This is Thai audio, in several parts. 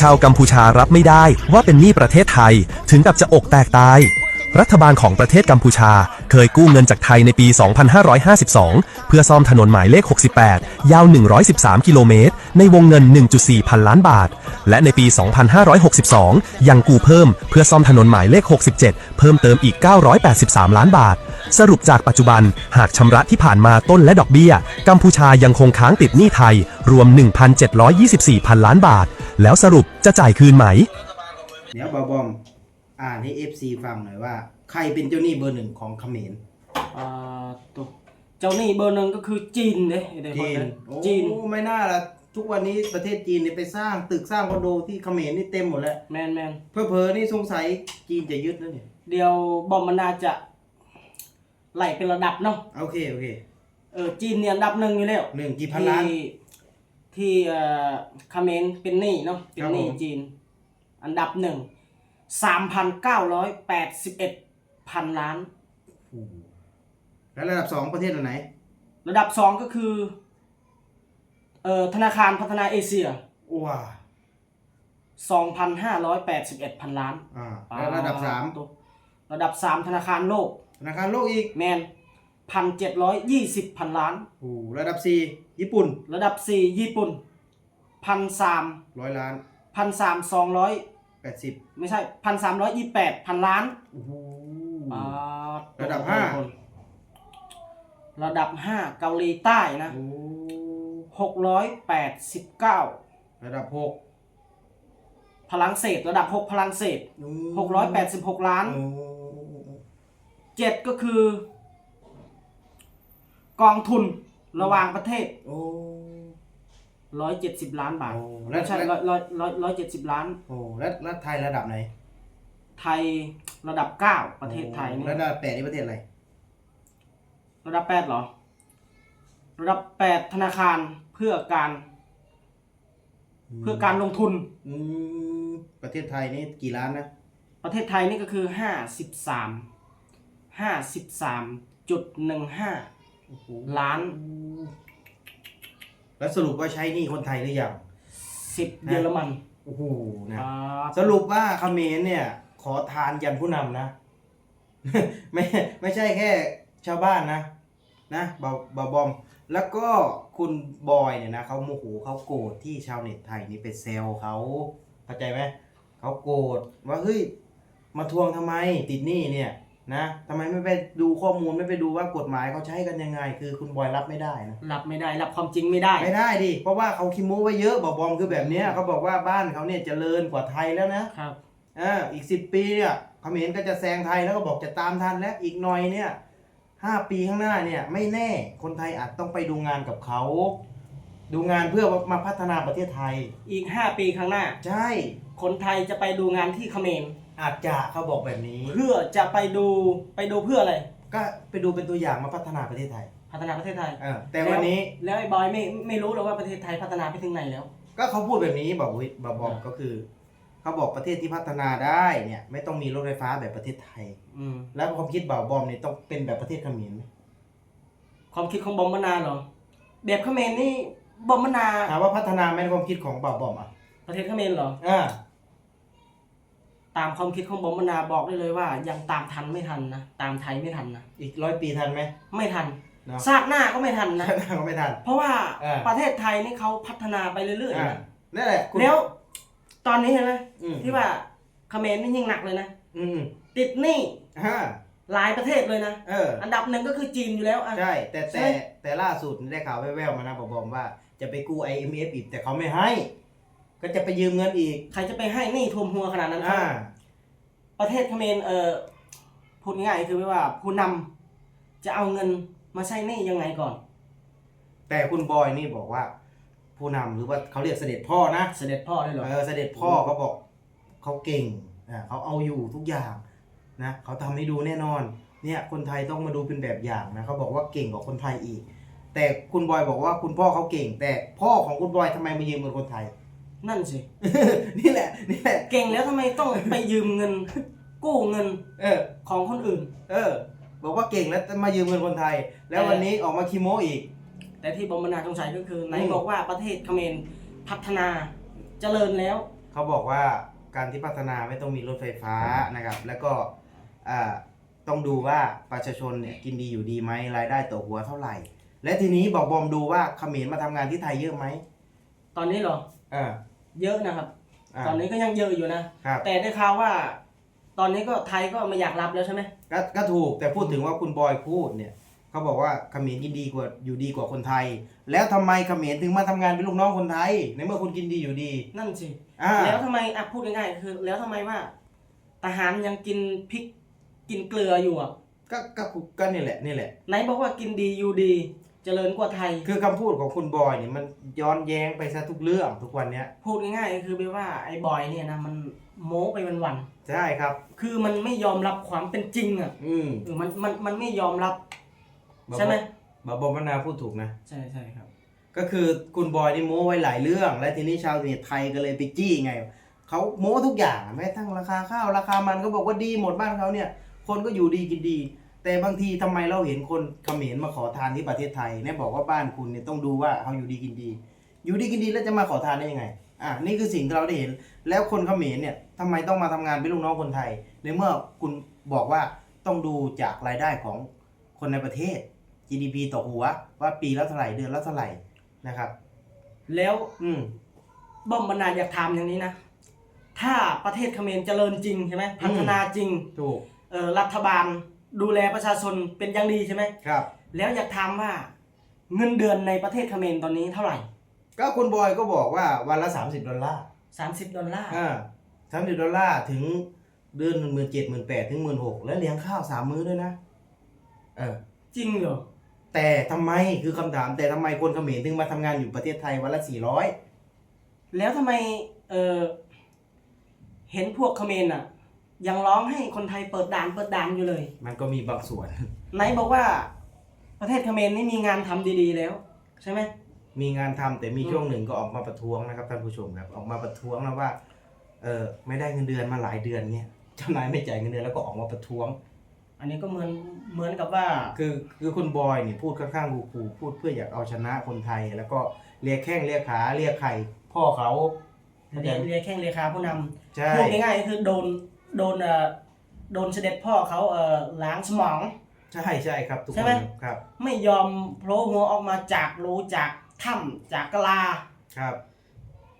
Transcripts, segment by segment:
ชาวกัมพูชารับไม่ได้ว่าเป็นหนี้ประเทศไทย ถึงกับจะอกแตกตาย รัฐบาลของประเทศกัมพูชา เคยกู้เงินจากไทยในปี 2552 เพื่อซ่อมถนนหมายเลข 68 ยาว 113 กิโลเมตร ในวงเงิน 1.4 พันล้านบาท และในปี 2562 ยังกู้เพิ่มเพื่อซ่อมถนนหมายเลข 67 เพิ่มเติมอีก 983 ล้านบาท สรุปจากปัจจุบันหากชำระที่ผ่านมาต้นและดอกเบี้ย กัมพูชายังคงค้างติดหนี้ไทยรวม 1,724 พันล้านบาท แล้วสรุปจะจ่ายคืนไหม เดี๋ยวบอบอม อ่านให้ FC ฟังหน่อยว่า ใครเป็นเจ้าหนี้เบอร์หนึ่งของเขมร อ่าตัวเจ้าหนี้เบอร์หนึ่งก็คือจีนเด้เดี๋ยวจีนโอ้จีนโอ้ไม่น่าละทุกวันนี้ประเทศจีนเนี่ยไปสร้างตึกสร้างคอนโดที่เขมรนี่เต็มหมดแล้ว แมนแมนเพอเพอๆนี่สงสัยจีนจะยึดแล้วเนี่ย เดี๋ยวบอมมันน่าจะไหลเป็นระดับเนาะโอเค โอเคเออจีนเนี่ยอันดับหนึ่งอยู่แล้วหนึ่งกี่พันล้าน ที่ ที่เอ่อเขมรเป็นหนี้เนาะเป็นหนี้ครับผมจีน อันดับหนึ่งสามพันเก้าร้อยแปดสิบเอ็ดพันล้านแล้วระดับสองประเทศไหน ระดับสองก็คือเอ่อธนาคารพัฒนาเอเชียว้าสองพันห้าร้อยแปดสิบเอ็ดพันล้านอ่าแล้วระดับสามตัวระดับสามธนาคารโลกธนาคารโลกอีกแมน พันเจ็ดร้อยยี่สิบพันล้าน โอ้ระดับสี่ญี่ปุ่นระดับสี่ญี่ปุ่นพันสามร้อยล้าน พันสามสองร้อยแปดสิบไม่ใช่พันสามร้อยยี่แปดพันล้านโอ้โห อ่าระดับห้า ระดับห้าเกาหลีใต้นะโอ้หกร้อยแปดสิบเก้าระดับหกพลังเศสระดับหกพลังเศสหกร้อยแปดสิบหกล้าน โอ้เจ็ดก็คือ กองทุนระหว่างประเทศโอ้ ร้อยเจ็ดสิบล้านบาทโอ้แล้ว ไม่ใช่แล้วร้อยร้อยร้อยร้อยเจ็ดสิบล้านโอ้แล้วแล้วไทยระดับไหนไทยระดับเก้าประเทศไทยนี่ระดับแปดนี่ประเทศอะไรระดับแปดเหรอ ระดับแปดธนาคารเพื่อการเพื่อการลงทุน อืมประเทศไทยนี่กี่ล้านนะประเทศไทยนี่ก็คือห้าสิบสามห้าสิบสามจุดหนึ่งห้าโอ้โห ล้านแล้วสรุปว่าใช้หนี่คนไทยหรือยัง สิบเยอรมันโอ้โหนะอ่าสรุปว่าเขมรเนี่ย ขอทานยันผู้นำนะ ไม่ไม่ใช่แค่ชาวบ้านนะ นะบาบาบอม แล้วก็คุณบอยเนี่ยนะเขาโมโหเขาโกรธที่ชาวเน็ตไทยนี่ไปแซวเขาเข้าใจไหมเขาโกรธว่าเฮ้ยมาทวงทำไมติดหนี้เนี่ย นะทำไมไม่ไปดูข้อมูลไม่ไปดูว่ากฎหมายเขาใช้กันยังไง คือคุณบอยรับไม่ได้นะรับไม่ได้รับความจริงไม่ได้ ไม่ได้ดิเพราะว่าเขาคิโม้ไว้เยอะบอกบอมคือแบบเนี้ยเขาบอกว่าบ้านเขาเนี่ยเจริญกว่าไทยแล้วนะครับอ่าอีกสิบปีเนี่ยเขมรก็จะแซงไทยแล้วก็บอกจะตามทันแล้วอีกหน่อยเนี่ยห้าปีข้างหน้าเนี่ยไม่แน่คนไทยอาจต้องไปดูงานกับเขาดูงานเพื่อมาพัฒนาประเทศไทย อีกห้าปีข้างหน้า ใช่ คนไทยจะไปดูงานที่เขมร อาจจะเขาบอกแบบนี้ เพื่อจะไปดูไปดูเพื่ออะไร ก็ไปดูเป็นตัวอย่างมาพัฒนาประเทศไทยพัฒนาประเทศไทยเออแต่วันนี้แล้วแล้วไอ้บอยไม่ไม่รู้หรอกว่าประเทศไทยพัฒนาไปถึงไหนแล้ว ก็เขาพูดแบบนี้บอกวิบอกบอกก็คือเขาบอกประเทศที่พัฒนาได้เนี่ย ไม่ต้องมีรถไฟฟ้าแบบประเทศไทย อืมแล้วความคิดบ่าวบอมเนี่ยต้องเป็นแบบประเทศเขมรไหมความคิดของบอมมนาเหรอแบบเขมรนี่บอมมนาถามว่าพัฒนาไหมในความคิดของบ่าวบอมอะประเทศเขมรเหรออ่า ตามความคิดของบอมมนาบอกได้เลยว่า ยังตามทันไม่ทันนะตามไทยไม่ทันนะอีกร้อยปีทันไหม ไม่ทันเนาะชาติหน้าก็ไม่ทันนะ ก็ไม่ทัน เพราะว่าเออ ประเทศไทยนี่เขาพัฒนาไปเรื่อยอ่าๆนะนั่นแหละคุณ แล้วตอนนี้เห็นไหมอืม ที่ว่าเขมรนี่ยิ่งหนักเลยนะ อืมติดหนี้ฮ่าหลายประเทศเลยนะ เออ อันดับหนึ่งก็คือจีนอยู่แล้วอะ ใช่ แต่ใช่แต่แต่ล่าสุดได้ข่าวแว่วๆมานะบ่าวบอมว่าจะไปกู้ IMF อีกแต่เขาไม่ให้ ก็จะไปยืมเงินอีก ใครจะไปให้หนี้ท่วมหัวขนาดนั้นครับอ่า ประเทศเขมรเอ่อพูดง่ายๆคือว่าผู้นำจะเอาเงินมาใช้หนี้ยังไงก่อน แต่คุณบอยนี่บอกว่า ผู้นำหรือว่าเขาเรียกเสด็จพ่อนะ เสด็จพ่อได้เหรอ เออเสด็จพ่อเขาบอกเขาเก่งอ่าเขาเอาอยู่ทุกอย่างนะเขาทำให้ดูแน่นอน เนี่ยคนไทยต้องมาดูเป็นแบบอย่างนะเขาบอกว่าเก่งกว่าคนไทยอีก แต่คุณบอยบอกว่าคุณพ่อเขาเก่ง แต่พ่อของคุณบอยทำไมมายืมเงินคนไทย นั่นสิ นี่แหละ นี่แหละ เก่งแล้วทำไมต้องไปยืมเงิน กู้เงินเออ ของคนอื่น เออ บอกว่าเก่งแล้วมายืมเงินคนไทย แล้ววันนี้ออกมาคิโมอีก แต่ที่บอมบนาสงสัยก็คือไหนอืมบอกว่าประเทศเขมรพัฒนาเจริญแล้ว เขาบอกว่าการที่พัฒนาไม่ต้องมีรถไฟฟ้านะครับ แล้วก็อ่าต้องดูว่าประชาชนเนี่ยกินดีอยู่ดีไหมรายได้ต่อหัวเท่าไหร่ และทีนี้บอกบอมดูว่าเขมรมาทำงานที่ไทยเยอะไหมตอนนี้เหรออ่า เยอะนะครับาตอนนี้ก็ยังเยอะอยู่นะ ครับ แต่ได้ข่าวว่า ตอนนี้ก็ไทยก็ไม่อยากรับแล้วใช่ไหมก็ก็ถูกแต่พูดถึงว่าคุณบอยพูดเนี่ยเขาบอกว่าเขมรกินดีกว่าอยู่ดีกว่าคนไทย แล้วทำไมเขมรถึงมาทำงานเป็นลูกน้องคนไทย ในเมื่อคุณกินดีอยู่ดีนั่นสิ อ่าแล้วทำไมอะพูดง่ายๆคือ แล้วทำไมว่าทหารยังกินพริกกินเกลืออยู่อะก็ก็ก็นี่แหละนี่แหละ ไหนบอกว่ากินดีอยู่ดี เจริญกว่าไทย คือคำพูดของคุณบอยเนี่ยมันย้อนแย้งไปซะทุกเรื่องทุกวันเนี้ยพูดง่ายๆก็คือไปว่าไอ้บอยเนี่ยนะมันโม้ไปวันใช่ครับ ๆคือมันไม่ยอมรับความเป็นจริงอะอืมเออมันมันมันไม่ยอมรับ ใช่ไหมบาบอมนาพูดถูกนะ ใช่ใช่ครับ ก็คือคุณบอยนี่โม้ไว้หลายเรื่อง และทีนี้ชาวเน็ตไทยก็เลยไปจี้ไง เขาโม้ทุกอย่างแม้กระทั่งราคาข้าวราคามันก็บอกว่าดีหมดบ้านเขาเนี่ย คนก็อยู่ดีกินดี แต่บางทีทำไมเราเห็นคนเขมรมาขอทานที่ประเทศไทยเนี่ยบอกว่าบ้านคุณเนี่ยต้องดูว่าเขาอยู่ดีกินดี อยู่ดีกินดีแล้วจะมาขอทานได้ยังไงอะนี่คือสิ่งที่เราได้เห็น แล้วคนเขมรเนี่ยทำไมต้องมาทำงานเป็นลูกน้องคนไทยในเมื่อคุณบอกว่าต้องดูจากรายได้ของคนในประเทศ GDP ต่อหัว ว่าปีละเท่าไหร่เดือนละเท่าไหร่นะครับ แล้วอืมบอมบรรณาอยากถามอย่างนี้นะ ถ้าประเทศเขมรเจริญจริงใช่ไหมพัฒนาจริงถูกเออรัฐบาล ดูแลประชาชนเป็นอย่างดีใช่ไหมครับ แล้วอยากถามว่าเงินเดือนในประเทศเขมรตอนนี้เท่าไหร่ ก็คุณบอยก็บอกว่าวันละ 30 ดอลลาร์30 ดอลลาร์อ่าสามสิบดอลลาร์ถึงเดือนหนึ่งหมื่นเจ็ดหมื่นแปดถึงหมื่นหกแล้วเลี้ยงข้าวสามมื้อด้วยนะ เออ จริงเหรอ แต่ทำไมคือคำถาม แต่ทำไมคนเขมรถึงมาทำงานอยู่ประเทศไทยวันละสี่ร้อยแล้วทำไมเออเห็นพวกเขมรอะ ยังร้องให้คนไทยเปิดด่านเปิดด่านอยู่เลย มันก็มีบางส่วน ไหนบอกว่า ประเทศเขมรนี่มีงานทำดีๆแล้ว ใช่ไหมมีงานทำแต่มีอืมช่วงหนึ่งก็ออกมาประท้วงนะครับท่านผู้ชมครับออกมาประท้วงนะว่าเออไม่ได้เงินเดือนมาหลายเดือนเนี่ยเจ้านายไม่จ่ายเงินเดือนแล้วก็ออกมาประท้วง อันนี้ก็เหมือนเหมือนกับว่า คือคือคุณบอยเนี่ยพูดค่อนข้างคูคูพูดเพื่ออยากเอาชนะคนไทย แล้วก็เรียกแข้งเรียกขาเรียกไข่พ่อเขาเข้าใจเรียไหมเรียแข้งเรียขาผู้นำใช่พูดง่ายๆก็คือโดน โดนเอ่อโดนเสด็จพ่อเขาเอ่อล้างสมอง ใช่ใช่ครับ ทุกใช่คไหม นครับไม่ยอมโผล่หัวออกมาจากรูจากถ้ำจากกะลา ครับ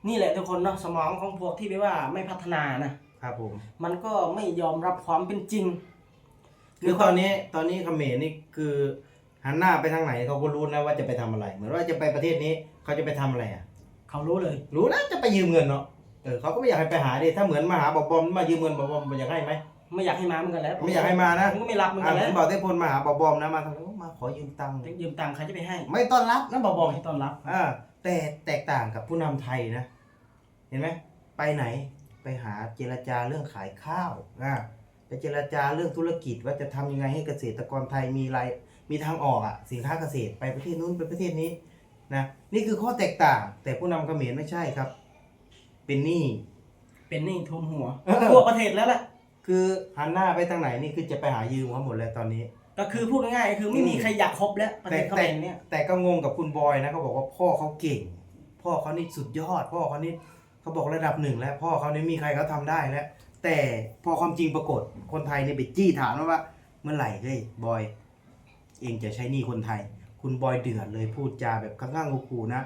นี่แหละทุกคนเนาะสมองของพวกที่ไปว่าไม่พัฒนานะครับผมมันก็ไม่ยอมรับความเป็นจริงคือตอนนี้ตอนนี้เขมรนี่คือหันหน้าไปทางไหนเขาก็รู้นะว่าจะไปทำอะไร เหมือนว่าจะไปประเทศนี้เขาจะไปทำอะไรอะ เขารู้เลย รู้นะจะไปยืมเงินเนาะ เออเขาก็ไม่อยากให้ไปหาดิถ้าเหมือนมาหาบอบบอมมายืมเงินบอบบอมมันอยากให้ไหมไม่อยากให้มาเหมือนกันแล้วไม่อยากให้มานะผมก็ไม่รับเหมือนอ่ากันผแล้วมบอกเต้พลมาหาบอบบอมนะมาทำไมมาขอยืมตังค์ยืมตังค์ใครจะไปให้ไม่ต้อนรับนะบอบบอม ให้ต้อนรับ อ่าแต่แตกต่างกับผู้นำไทยนะ เห็นไหมไปไหนไปหาเจรจาเรื่องขายข้าวอ่าไปเจรจาเรื่องธุรกิจว่าจะทำยังไงให้เกษตรกรไทยมีรายมีทางออกอะสินค้าเกษตรไปประเทศนู้นไปประเทศนี้นะนี่คือข้อแตกต่างแต่ผู้นำเขมรไม่ใช่ครับ เป็นหนี้เป็นหนี่ทุนหัวเออทั่วประเทศแล้วแหละคือหันหน้าไปทางไหนนี่คือจะไปหายืมเขาหมดแล้วตอนนี้ ก็คือพูดง่ายๆก็คือไม่มีอืมใครอยากคบแล้วประเทแต่ศเขมแต่รเนี่ยแต่ก็งงกับคุณบอยนะเขาบอกว่าพ่อเขาเก่ง พ่อเขานี่สุดยอด พ่อเขานี่เขาบอกระดับหนึ่งแล้ว พ่อเขานี่มีใครเขาทำได้แล้ว แต่พอความจริงปรากฏคนไทยเนี่ยไปจี้ถามว่า เมื่อไหร่เฮ้ยบอย เองจะใช้หนี้คนไทย คุณบอยเดือดเลยพูดจาแบบข้างๆคูๆนะ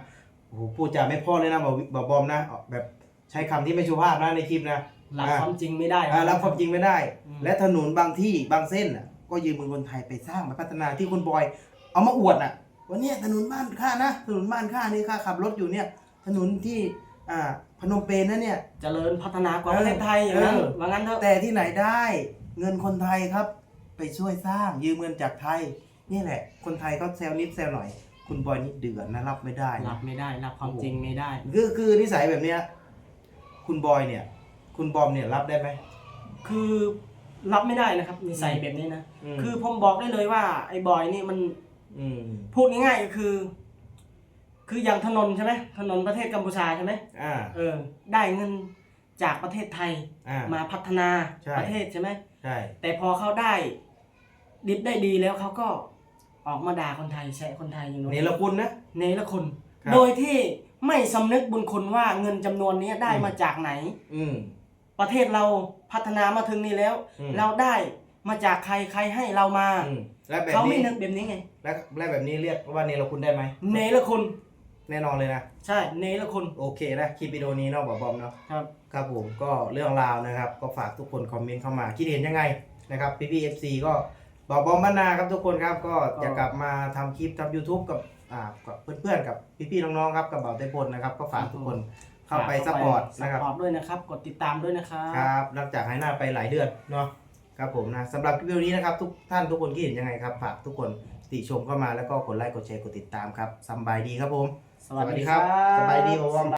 โอ้โหพูดจาไม่พ่อเลยนะบอกบอกบอมนะแบบ ใช้คำที่ไม่สุภาพนะในคลิปนะรับอ่าความจริงไม่ได้อ่ารับความจริงไม่ได้ อืม และถนนบางที่บางเส้นอะ ก็ยืมเงินคนไทยไปสร้างไปพัฒนาที่คุณบอย เอามาอวดอะว่าเนี่ยถนนบ้านข้านะถนนบ้านข้านี่ข้าขับรถอยู่เนี่ย ถนนที่อ่าพนมเปญนะเนี่ย เจริญพัฒนากว่าประเทศไทยอย่างนั้นเออ ว่างั้นเถอะ แต่ที่ไหนได้เงินคนไทยครับ ไปช่วยสร้างยืมเงินจากไทย นี่แหละ คนไทยก็แซวนิดแซวหน่อย คุณบอยนี่เดือดนะรับไม่ได้รันะบไม่ได้รับความจริงไม่ได้ คือคือนิสัยแบบเนี้ย คุณบอยเนี่ย คุณบอมเนี่ยรับได้ไหม คือรับไม่ได้นะครับนิสัยแบบนี้นะมคือผมบอกได้เลยว่า ไอ้บอยนี่มันอืมพูดง่ายๆก็คือ คืออย่างถนนใช่ไหมถนนประเทศกัมพูชาใช่ไหมอ่าเออ ได้เงินจากประเทศไทยอ่า มาพัฒนาใช่ ประเทศใช่ไหม ใช่แต่พอเขาได้ ดิบได้ดีแล้วเขาก็ออกมาด่าคนไทยแซะคนไทยอย่างนู้นเนรคุณนะ เนรคุณ ครับ โดยที่ ไม่สำนึกบุญคุณว่าเงินจำนวนนี้ได้มาจากไหน อืม ประเทศเราพัฒนามาถึงนี้แล้ว อืม เราได้มาจากใครใครให้เรามา อืมและแบบเขาไม่นี้นึกแบบนี้ไง และและแบบนี้เรียกว่าเนรคุณได้ไหมเนรคุณ แน่นอนเลยนะ ใช่ เนรคุณ โอเคนะคลิปวิดีโอนี้เนาะบอบอมเนาะครับ ครับผมก็เรื่องราวนะครับ ก็ฝากทุกคนคอมเมนต์เข้ามาคิดเห็นยังไงนะครับพี่พี่เอฟซีก็ บอบอมบ้านนาครับทุกคนครับก็จะกลับมาทำคลิปทำ YouTube กับอ่ากับเพื่อนๆกับพี่ๆน้องๆครับกับเบาเต้พลนะครับก็ฝากทุกคนเข้าไปซัพพอร์ตนะครับ ซัพพอร์ตด้วยนะครับ กดติดตามด้วยนะครับ ครับหลังจากหายหน้าไปหลายเดือนเนาะครับผมนะสำหรับคลิปวิดีโอนี้นะครับทุกท่านทุกคนคิดเห็นยังไงครับฝากทุกคนติชมเข้ามาแล้วก็กดไลค์กดแชร์กดติดตามครับสำบายดีครับผม สวัสดีครับสบายดีบอบอม